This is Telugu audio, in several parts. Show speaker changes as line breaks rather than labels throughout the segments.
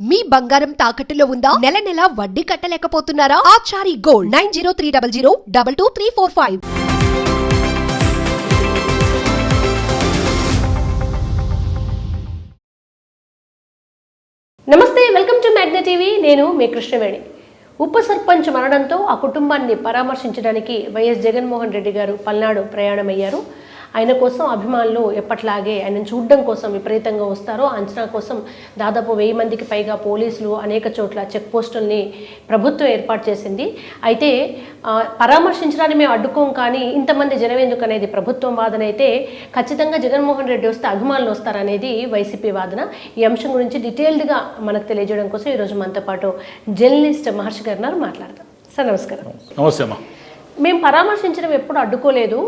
మీ బంగారం తాకట్టులో ఉందా? నెల నెల వడ్డీ కట్టలేకపోతున్నారా? Achari gold nine zero three double zero double two three four five.
నమస్తే వెల్కమ్ టు మ్యాగ్న టీవీ. నేను మీ కృష్ణవేణి. ఉప సర్పంచ్ మరణంతో ఆ కుటుంబాన్ని పరామర్శించడానికి వైఎస్ జగన్మోహన్ రెడ్డి గారు పల్నాడు ప్రయాణమయ్యారు. ఆయన కోసం అభిమానులు ఎప్పట్లాగే ఆయనను చూడడం కోసం విపరీతంగా వస్తారో అంచనా కోసం దాదాపు వెయ్యి మందికి పైగా పోలీసులు అనేక చోట్ల చెక్ పోస్టుల్ని ప్రభుత్వం ఏర్పాటు చేసింది. అయితే పరామర్శించడానికి మేము అడ్డుకోం కానీ ఇంతమంది జనం ఎందుకు అనేది ప్రభుత్వం వాదన అయితే ఖచ్చితంగా జగన్మోహన్ రెడ్డి వస్తే అభిమానులు వస్తారనేది వైసీపీ వాదన. ఈ అంశం గురించి డీటెయిల్డ్గా మనకు తెలియజేయడం కోసం ఈరోజు మనతో పాటు జర్నలిస్ట్ మహర్షి గారు మాట్లాడతాం సార్ నమస్కారం.
నమస్తే అమ్మా.
మేము పరామర్శించడం ఎప్పుడు అడ్డుకోలేదు.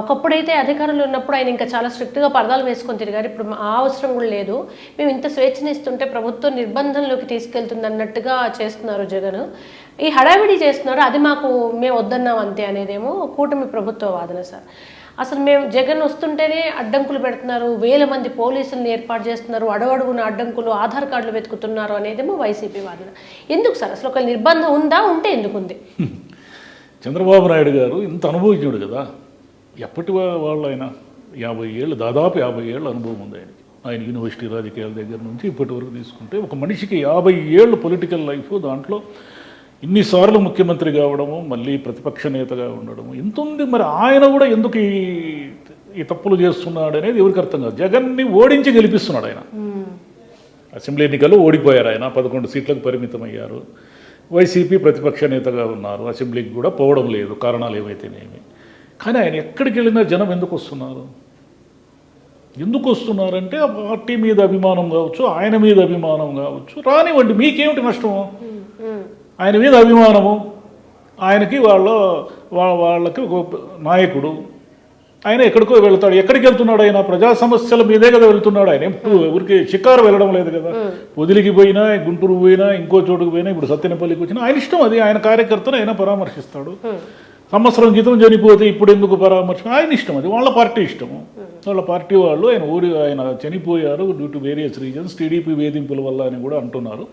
ఒకప్పుడైతే అధికారులు ఉన్నప్పుడు ఆయన ఇంకా చాలా స్ట్రిక్ట్గా పరదాలు వేసుకొని తిరిగారు. ఇప్పుడు ఆ అవసరం కూడా లేదు. మేము ఇంత స్వేచ్ఛను ఇస్తుంటే ప్రభుత్వం నిర్బంధంలోకి తీసుకెళ్తుంది అన్నట్టుగా చేస్తున్నారు జగన్. ఈ హడావిడి చేస్తున్నారు. అది మాకు మేము వద్దన్నాం అంతే అనేదేమో కూటమి ప్రభుత్వ వాదన సార్. అసలు మేము జగన్ వస్తుంటేనే అడ్డంకులు పెడుతున్నారు. వేల మంది పోలీసులను ఏర్పాటు చేస్తున్నారు. అడవడుగున అడ్డంకులు ఆధార్ కార్డులు వెతుకుతున్నారు అనేదేమో వైసీపీ వాదన. ఎందుకు సార్? అసలు ఒక నిర్బంధం ఉందా? ఉంటే ఎందుకు ఉంది
చంద్రబాబు నాయుడు గారు ఇంత అనుభవజ్ఞుడు కదా. ఎప్పటి వాళ్ళు ఆయన యాభై ఏళ్ళు దాదాపు యాభై ఏళ్ళ అనుభవం ఉంది ఆయనకి. ఆయన యూనివర్సిటీ రాజకీయాల దగ్గర నుంచి ఇప్పటి వరకు తీసుకుంటే ఒక మనిషికి యాభై ఏళ్ళు పొలిటికల్ లైఫ్ దాంట్లో ఇన్నిసార్లు ముఖ్యమంత్రి కావడము మళ్ళీ ప్రతిపక్ష నేతగా ఉండడము ఇంత ఉంది. మరి ఆయన కూడా ఎందుకు ఈ ఈ తప్పులు చేస్తున్నాడు అనేది ఎవరికి అర్థం కాదు. జగన్ని ఓడించి గెలిపిస్తున్నాడు ఆయన. అసెంబ్లీ ఎన్నికల్లో ఓడిపోయారు ఆయన. పదకొండు సీట్లకు పరిమితమయ్యారు. వైసీపీ ప్రతిపక్ష నేతగా ఉన్నారు. అసెంబ్లీకి కూడా పోవడం లేదు. కారణాలు ఏవైతేనేమి కానీ ఆయన ఎక్కడికి వెళ్ళినా జనం ఎందుకు వస్తున్నారు? ఎందుకు వస్తున్నారంటే ఆ పార్టీ మీద అభిమానం కావచ్చు ఆయన మీద అభిమానం కావచ్చు. రానివ్వండి మీకేమిటి నష్టము ఆయన మీద అభిమానము. ఆయనకి వాళ్ళ వాళ్ళకి ఒక నాయకుడు. ఆయన ఎక్కడికో వెళ్తాడు. ఎక్కడికి వెళ్తున్నాడు ఆయన? ప్రజా సమస్యల మీదే కదా వెళ్తున్నాడు ఆయన. ఎప్పుడు ఊరికి షికారు వెళ్ళడం లేదు కదా. వదిలికి పోయినా గుంటూరు పోయినా ఇంకో చోటుకు పోయినా ఇప్పుడు సత్యనపల్లికి వచ్చినా ఆయన ఇష్టం అది. ఆయన కార్యకర్తను ఆయన పరామర్శిస్తాడు. సంవత్సరం క్రితం చనిపోతే ఇప్పుడు ఎందుకు పరామర్శ? ఆయన ఇష్టం అది. వాళ్ళ పార్టీ ఇష్టము వాళ్ళ పార్టీ వాళ్ళు ఆయన ఊరి ఆయన చనిపోయారు due to various reasons TDP వేధింపుల వల్ల అని కూడా అంటున్నారు.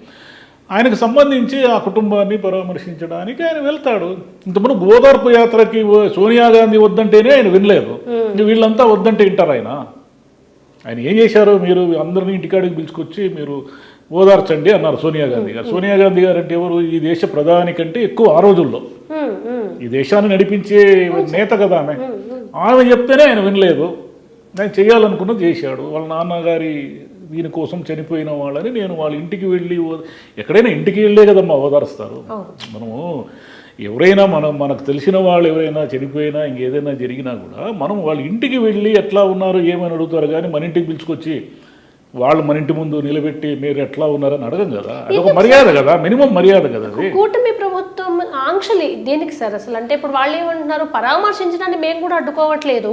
ఆయనకు సంబంధించి ఆ కుటుంబాన్ని పరామర్శించడానికి ఆయన వెళ్తాడు. ఇంతకుముందు గోదార్పు యాత్రకి సోనియా గాంధీ వద్దంటేనే ఆయన వినలేదు. వీళ్ళంతా వద్దంటే వింటారు ఆయన. ఆయన ఏం చేశారు మీరు అందరినీ ఇంటికాడికి పిలుచుకొచ్చి మీరు ఓదార్చండి అన్నారు సోనియా గాంధీ గారు. సోనియా గాంధీ గారు అంటే ఎవరు? ఈ దేశ ప్రధాని కంటే ఎక్కువ ఆ రోజుల్లో. ఈ దేశాన్ని నడిపించే నేత కదా ఆమె. ఆమె చెప్తేనే ఆయన వినలేదు. ఆయన చేయాలనుకున్నది చేశాడు. వాళ్ళ నాన్నగారి దీనికోసం చనిపోయిన వాళ్ళని నేను వాళ్ళ ఇంటికి వెళ్ళి ఎక్కడైనా ఇంటికి వెళ్ళే కదమ్మా ఓదారుస్తారు. మనము ఎవరైనా మనం మనకు తెలిసిన వాళ్ళు ఎవరైనా చనిపోయినా ఇంకేదైనా జరిగినా కూడా మనం వాళ్ళ ఇంటికి వెళ్ళి ఎట్లా ఉన్నారు ఏమని అడుగుతారు కానీ మన ఇంటికి పిలుచుకొచ్చి వాళ్ళు మన ఇంటి ముందు నిలబెట్టి మీరు ఎట్లా ఉన్నారని అడగం కదా. అదొక మర్యాద కదా మినిమం మర్యాద కదా అది.
కూటమి ప్రభుత్వం ఆంక్షలు దేనికి సార్ అసలు? అంటే ఇప్పుడు వాళ్ళు ఏమంటున్నారు పరామర్శించడాన్ని మేము కూడా అడ్డుకోవట్లేదు.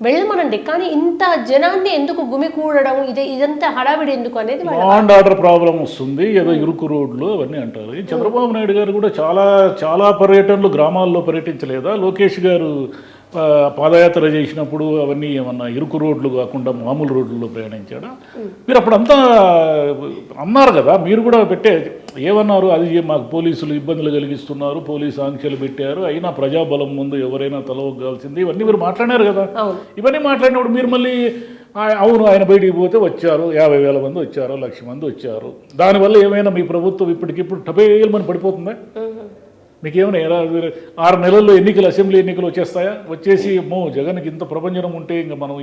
వెళ్ళమనండి కానీ ఇంత జనాన్ని ఎందుకు గుమికూడడం ఇది ఇదంతా హడావిడి ఎందుకు అనేది వాళ్ళ
లా అండ్ ఆర్డర్ ప్రాబ్లం వస్తుంది ఏదో ఇరుకు రోడ్లు అవన్నీ అంటారు. చంద్రబాబు నాయుడు గారు కూడా చాలా చాలా పర్యటనలు గ్రామాల్లో పర్యటించలేదా? లోకేష్ గారు పాదయాత్ర చేసినప్పుడు అవన్నీ ఏమన్నా ఇరుకు రోడ్లు కాకుండా మామూలు రోడ్లలో ప్రయాణించాడా? మీరు అప్పుడంతా అన్నారు కదా మీరు కూడా పెట్టే ఏమన్నారు? అది మాకు పోలీసులు ఇబ్బందులు కలిగిస్తున్నారు పోలీసు ఆంక్షలు పెట్టారు అయినా ప్రజాబలం ముందు ఎవరైనా తలవగ్గాల్సింది ఇవన్నీ మీరు మాట్లాడారు కదా. ఇవన్నీ మాట్లాడినప్పుడు మీరు మళ్ళీ అవును ఆయన బయటికి పోతే వచ్చారు యాభై వేల మంది వచ్చారు లక్ష మంది వచ్చారు. దానివల్ల ఏమైనా మీ ప్రభుత్వం ఇప్పటికిప్పుడు టపేయమని పడిపోతుందా? మీకేమైనా ఎలా ఆరు నెలల్లో ఎన్నికలు అసెంబ్లీ ఎన్నికలు వచ్చేస్తాయా? వచ్చేసి మో జగన్కి ఇంత ప్రపంచం ఉంటే ఇంకా మనం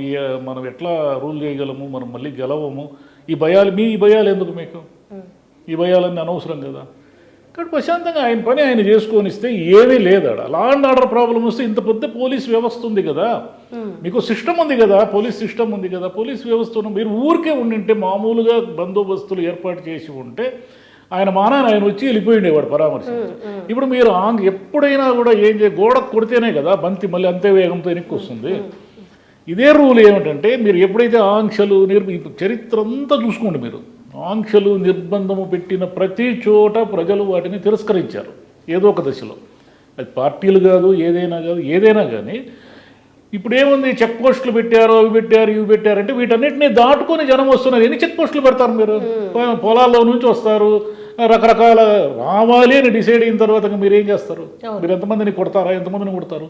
మనం ఎట్లా రూల్ చేయగలము మనం మళ్ళీ గెలవము? ఈ భయాలు మీ ఈ భయాలు ఎందుకు మీకు? ఈ భయాలన్నీ అనవసరం కదా. కాబట్టి ప్రశాంతంగా ఆయన పని ఆయన చేసుకొని ఇస్తే ఏమీ లేదాడ. లా అండ్ ఆర్డర్ ప్రాబ్లం వస్తే ఇంత పెద్ద పోలీస్ వ్యవస్థ ఉంది కదా. మీకు సిస్టమ్ ఉంది కదా పోలీస్ సిస్టమ్ ఉంది కదా. పోలీస్ వ్యవస్థను మీరు ఊరికే ఉండింటే మామూలుగా బందోబస్తులు ఏర్పాటు చేసి ఉంటే ఆయన మానాన్ని ఆయన వచ్చి వెళ్ళిపోయిండేవాడు పరామర్శ ఇప్పుడు మీరు ఆంగ్ ఎప్పుడైనా కూడా ఏం చే గోడ కొడితేనే కదా బంతి మళ్ళీ అంతే వేగంతో వెనక్కి వస్తుంది ఇదే రూల్ ఏమిటంటే మీరు ఎప్పుడైతే ఆంక్షలు నిర్ చరిత్ర అంతా చూసుకోండి మీరు. ఆంక్షలు నిర్బంధము పెట్టిన ప్రతి చోట ప్రజలు వాటిని తిరస్కరించారు. ఏదో ఒక దశలో. అది పార్టీలు కాదు ఏదైనా కాదు ఏదైనా కానీ. ఇప్పుడు ఏముంది? చెక్ పోస్టులు పెట్టారు అవి పెట్టారు ఇవి పెట్టారు అంటే వీటన్నిటిని దాటుకొని జనం వస్తున్నారు. ఎన్ని చెక్ పోస్టులు పెడతారు మీరు? పొలాల్లో నుంచి వస్తారు. రకరకాల రావాలి అని డిసైడ్ అయిన తర్వాత మీరు ఏం చేస్తారు మీరు ఎంతమందిని కొడతారా? ఎంతమందిని కొడతారు?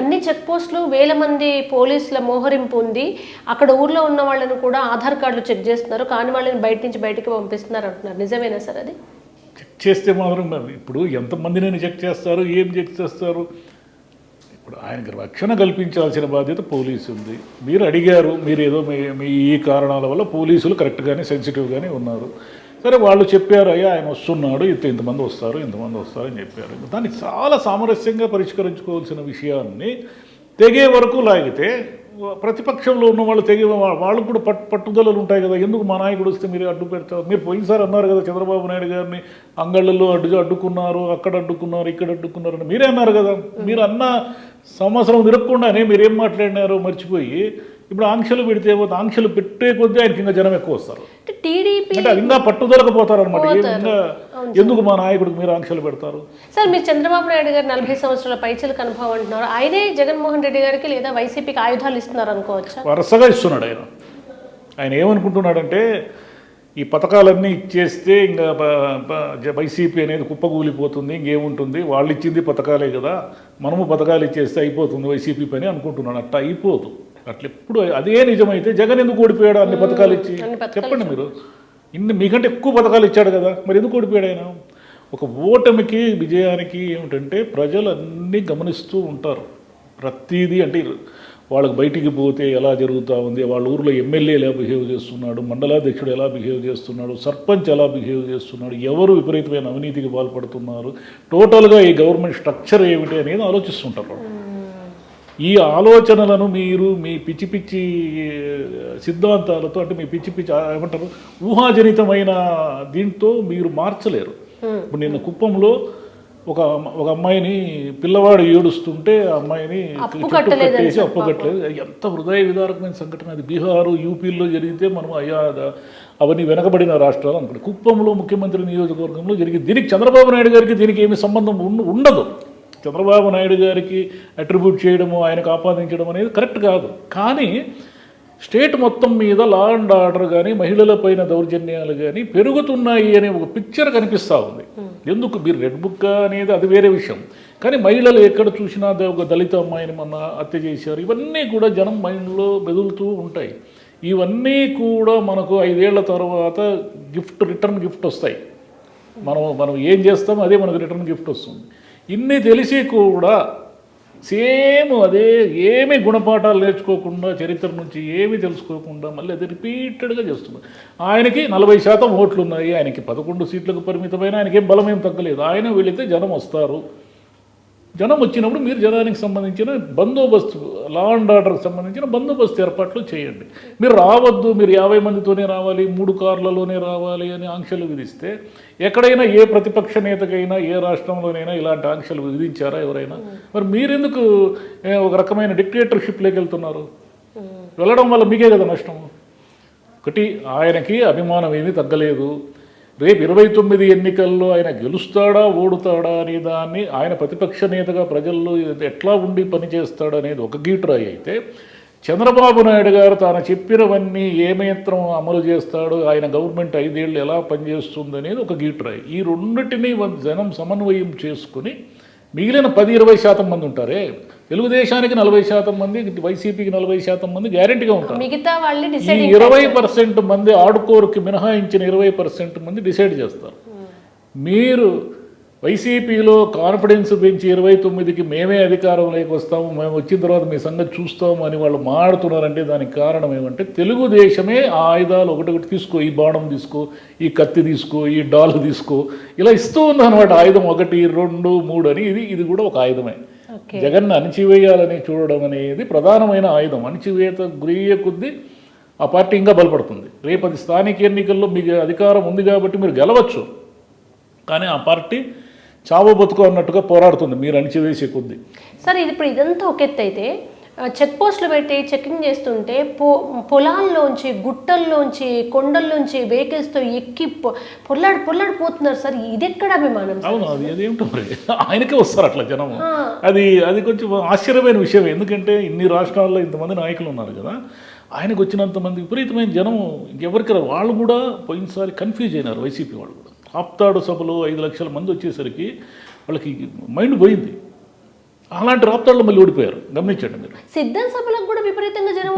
అన్ని చెక్ పోస్టులు వేల మంది పోలీసుల మోహరింపు ఉంది. అక్కడ ఊర్లో ఉన్న వాళ్ళని కూడా ఆధార్ కార్డులు చెక్ చేస్తున్నారు. కానీ వాళ్ళని బయట నుంచి బయటికి పంపిస్తున్నారు అంటున్నారు. నిజమేనా సార్ అది?
చెక్ చేస్తే మాత్రం మరి ఇప్పుడు ఎంతమందిని చెక్ చేస్తారు? ఏం చెక్ చేస్తారు? ఇప్పుడు ఆయనకి రక్షణ కల్పించాల్సిన బాధ్యత పోలీసు ఉంది. మీరు అడిగారు మీరు ఏదో మీ మీ ఈ కారణాల వల్ల పోలీసులు కరెక్ట్గానే సెన్సిటివ్గానే ఉన్నారు. సరే వాళ్ళు చెప్పారు అయ్యా ఆయన వస్తున్నాడు ఇంత ఇంతమంది వస్తారు ఇంతమంది వస్తారు అని చెప్పారు. దాన్ని చాలా సామరస్యంగా పరిష్కరించుకోవాల్సిన విషయాన్ని తెగే వరకు లాగితే ప్రతిపక్షంలో ఉన్న వాళ్ళు తెగే వా- వాళ్ళకు కూడా పట్టు పట్టుదలలు ఉంటాయి కదా. ఎందుకు మా నాయకుడు వస్తే మీరు అడ్డు పెడతారు? మీరు పోయినసారి అన్నారు కదా చంద్రబాబు నాయుడు గారిని అంగళ్ళల్లో అడ్డు అడ్డుకున్నారు అక్కడ అడ్డుకున్నారు ఇక్కడ అడ్డుకున్నారు అని. మీరే అన్నారు కదా. మీరు అన్న సంవత్సరం తిరగకుండానే మీరు ఏం మాట్లాడినారో మర్చిపోయి ఇప్పుడు ఆంక్షలు పెడితే ఏమవుతుంది? ఆంక్షలు పెట్టే కొద్దీ ఆయనకి ఇంకా జనం ఎక్కువ వస్తారు.
అంటే టీడీపీ
అంటే ఇంకా పట్టుదలకు పోతారు. అనమాట ఎందుకు మా నాయకుడికి మీరు ఆంక్షలు పెడతారు?
సార్ మీరు చంద్రబాబు నాయుడు గారు నలభై సంవత్సరాల పైచలకు అనుభవం అంటున్నారు. ఆయనే జగన్మోహన్ రెడ్డి గారికి లేదా వైసీపీకి ఆయుధాలు ఇస్తున్నారు అనుకోవచ్చా?
వరుసగా ఇస్తున్నాడు ఆయన. ఆయన ఏమనుకుంటున్నాడంటే ఈ పథకాలన్నీ ఇచ్చేస్తే ఇంకా వైసీపీ అనేది కుప్పకూలిపోతుంది ఇంకేముంటుంది? వాళ్ళు ఇచ్చింది పథకాలే కదా. మనము పథకాలు ఇచ్చేస్తే అయిపోతుంది వైసీపీ పని అనుకుంటున్నాడు. అట్లా అయిపోదు. అట్లా ఎప్పుడు అదే నిజమైతే జగన్ ఎందుకు ఓడిపోయాడు? అన్ని పథకాలు ఇచ్చి. చెప్పండి మీరు. ఇన్ని మీకంటే ఎక్కువ పథకాలు ఇచ్చాడు కదా. మరి ఎందుకు ఓడిపోయాడు ఆయన? ఒక ఓటమికి విజయానికి ఏమిటంటే ప్రజలు అన్నీ గమనిస్తూ ఉంటారు. ప్రతిదీ అంటే వాళ్ళకి బయటికి పోతే ఎలా జరుగుతూ ఉంది? వాళ్ళ ఊర్లో ఎమ్మెల్యే ఎలా బిహేవ్ చేస్తున్నాడు? మండలాధ్యక్షుడు ఎలా బిహేవ్ చేస్తున్నాడు? సర్పంచ్ ఎలా బిహేవ్ చేస్తున్నాడు? ఎవరు విపరీతమైన అవినీతికి పాల్పడుతున్నారు? టోటల్గా ఈ గవర్నమెంట్ స్ట్రక్చర్ ఏమిటి అనేది ఆలోచిస్తుంటారు వాళ్ళు. ఈ ఆలోచనలను మీరు మీ పిచ్చి పిచ్చి సిద్ధాంతాలతో అంటే మీ పిచ్చి పిచ్చి ఏమంటారు ఊహాజనితమైన దీంతో మీరు మార్చలేరు. ఇప్పుడు నిన్న కుప్పంలో ఒక ఒక అమ్మాయిని పిల్లవాడు ఏడుస్తుంటే ఆ అమ్మాయిని చుట్టూ కట్టేసి అప్పు కట్టలేదు. ఎంత హృదయ విదారకమైన సంఘటన అది. బీహారు యూపీలో జరిగితే మనం అయ్యా అవన్నీ వెనకబడిన రాష్ట్రాలు అనుకోండి. కుప్పంలో ముఖ్యమంత్రి నియోజకవర్గంలో జరిగింది దీనికి చంద్రబాబు నాయుడు గారికి దీనికి ఏమి సంబంధం ఉండ- ఉండదు. చంద్రబాబు నాయుడు గారికి అట్రిబ్యూట్ చేయడము ఆయనకు ఆపాదించడం అనేది కరెక్ట్ కాదు. కానీ స్టేట్ మొత్తం మీద లా అండ్ ఆర్డర్ కానీ మహిళలపైన దౌర్జన్యాలు కానీ పెరుగుతున్నాయి అనే ఒక పిక్చర్ కనిపిస్తూ ఉంది. ఎందుకు? మీరు రెడ్ బుక్ అనేది అది వేరే విషయం. కానీ మహిళలు ఎక్కడ చూసినా ఒక దళిత అమ్మాయిని మొన్న హత్య చేశారు. ఇవన్నీ కూడా జనం మైండ్లో మెదులుతూ ఉంటాయి. ఇవన్నీ కూడా మనకు ఐదేళ్ళ తర్వాత గిఫ్ట్ రిటర్న్ గిఫ్ట్ వస్తాయి. మనం మనం ఏం చేస్తామో అదే మనకు రిటర్న్ గిఫ్ట్ వస్తుంది. ఇన్ని తెలిసి కూడా సేమ్ అదే ఏమీ గుణపాఠాలు నేర్చుకోకుండా చరిత్ర నుంచి ఏమీ తెలుసుకోకుండా మళ్ళీ అది రిపీటెడ్గా చేస్తున్నారు. ఆయనకి నలభై శాతం ఓట్లు ఉన్నాయి ఆయనకి పదకొండు సీట్లకు పరిమితమైన ఆయనకి ఏం బలం ఏం తగ్గలేదు. ఆయన వెళితే జనం వస్తారు. జనం వచ్చినప్పుడు మీరు జనానికి సంబంధించిన బందోబస్తు లా అండ్ ఆర్డర్కి సంబంధించిన బందోబస్తు ఏర్పాట్లు చేయండి. మీరు రావద్దు మీరు యాభై మందితోనే రావాలి మూడు కార్లలోనే రావాలి అని ఆంక్షలు విధిస్తే ఎక్కడైనా ఏ ప్రతిపక్ష నేతకైనా ఏ రాష్ట్రంలోనైనా ఇలాంటి ఆంక్షలు విధించారా ఎవరైనా? మరి మీరెందుకు ఒక రకమైన డిక్టేటర్షిప్లోకి వెళ్తున్నారు? వెళ్ళడం వల్ల మీకే కదా నష్టం. ఒకటి ఆయనకి అభిమానం ఏమీ తగ్గలేదు. రేపు ఇరవై తొమ్మిది ఎన్నికల్లో ఆయన గెలుస్తాడా ఓడుతాడా అనే దాన్ని ఆయన ప్రతిపక్ష నేతగా ప్రజల్లో ఎట్లా ఉండి పనిచేస్తాడు అనేది ఒక గీట్రాయి అయితే చంద్రబాబు నాయుడు గారు తాను చెప్పినవన్నీ ఏ అమలు చేస్తాడు ఆయన గవర్నమెంట్ ఐదేళ్ళు ఎలా పనిచేస్తుంది అనేది ఒక గీట్రాయి ఈ రెండింటినీ జనం సమన్వయం చేసుకుని మిగిలిన పది ఇరవై శాతం మంది ఉంటారే తెలుగుదేశానికి నలభై శాతం మంది వైసీపీకి నలభై శాతం మంది గ్యారెంటీగా ఉంటారు.
మిగతా
ఈ
డిసైడ్
ఇరవై పర్సెంట్ మంది ఆడుకోరుకి మినహాయించిన ఇరవై పర్సెంట్ మంది డిసైడ్ చేస్తారు. మీరు వైసీపీలో కాన్ఫిడెన్స్ పెంచి ఇరవై తొమ్మిదికి మేమే అధికారంలోకి వస్తాము మేము వచ్చిన తర్వాత మీ సంగతి చూస్తాము అని వాళ్ళు మాడుతున్నారంటే దానికి కారణం ఏమంటే తెలుగుదేశమే ఆ ఆయుధాలు ఒకటొకటి తీసుకో ఈ బాణం తీసుకో ఈ కత్తి తీసుకో ఈ డాల్ తీసుకో ఇలా ఇస్తూ ఉందన్నమాట. ఆయుధం ఒకటి రెండు మూడు అని ఇది ఇది కూడా ఒక ఆయుధమే. జగన్ అణిచివేయాలని చూడడం అనేది ప్రధానమైన ఆయుధం. అణిచివేత గురయ్యే కొద్దీ ఆ పార్టీ ఇంకా బలపడుతుంది. రేపు అది స్థానిక ఎన్నికల్లో మీకు అధికారం ఉంది కాబట్టి మీరు గెలవచ్చు. కానీ ఆ పార్టీ చావో బతుకు అన్నట్టుగా పోరాడుతుంది మీరు అణిచివేసే కొద్దీ.
సార్ ఇది ఇప్పుడు ఇదంతా ఒక ఎత్తు అయితే చెక్ పోస్టులు పెట్టి చెకింగ్ చేస్తుంటే పొ పొలాల్లోంచి గుట్టల్లోంచి కొండల్లోంచి వెహికల్స్తో ఎక్కి పొల్లాడి పొల్లాడి పోతున్నారు. సార్ ఇది ఎక్కడ అభిమానం
అవును అది అదేమిటో మరి? ఆయనకే వస్తారు అట్లా జనం. అది అది కొంచెం ఆశ్చర్యమైన విషయం. ఎందుకంటే ఇన్ని రాష్ట్రాల్లో ఇంతమంది నాయకులు ఉన్నారు కదా ఆయనకు వచ్చినంత మంది విపరీతమైన జనం. ఇంకెవరికి. వాళ్ళు కూడా పోయినసారి కన్ఫ్యూజ్ అయినారు వైసీపీ వాళ్ళు కూడా. ఆప్తాడు సభలో ఐదు లక్షల మంది వచ్చేసరికి వాళ్ళకి మైండ్ పోయింది. అలాంటి రాప్తాడులో మళ్ళీ ఓడిపోయారు. గమనించండి మీరు.
సిద్ధం సభలకు కూడా విపరీతంగా జనం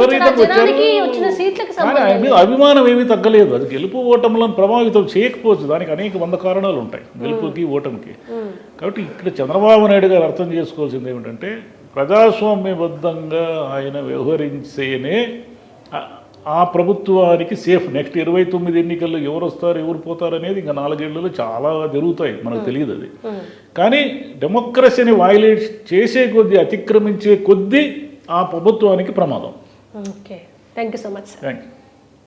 అభిమానం ఏమీ తగ్గలేదు. అది గెలుపు ఓటములను ప్రభావితం చేయకపోవచ్చు. దానికి అనేక వంద కారణాలు ఉంటాయి. గెలుపుకి ఓటమికి. కాబట్టి ఇక్కడ చంద్రబాబు నాయుడు గారు అర్థం చేసుకోవాల్సింది ఏమిటంటే ప్రజాస్వామ్యబద్ధంగా ఆయన వ్యవహరించేనే ఆ- ప్రభుత్వానికి సేఫ్. నెక్స్ట్ ఇరవై తొమ్మిది ఎన్నికల్లో ఎవరు వస్తారు ఎవరు పోతారు అనేది ఇంకా నాలుగేళ్ళలో చాలా జరుగుతాయి మనకు తెలియదు అది. కానీ డెమోక్రసీని వైలేట్ చేసే కొద్దీ అతిక్రమించే కొద్దీ ఆ ప్రభుత్వానికి ప్రమాదం.
Okay. Thank you so much
thank you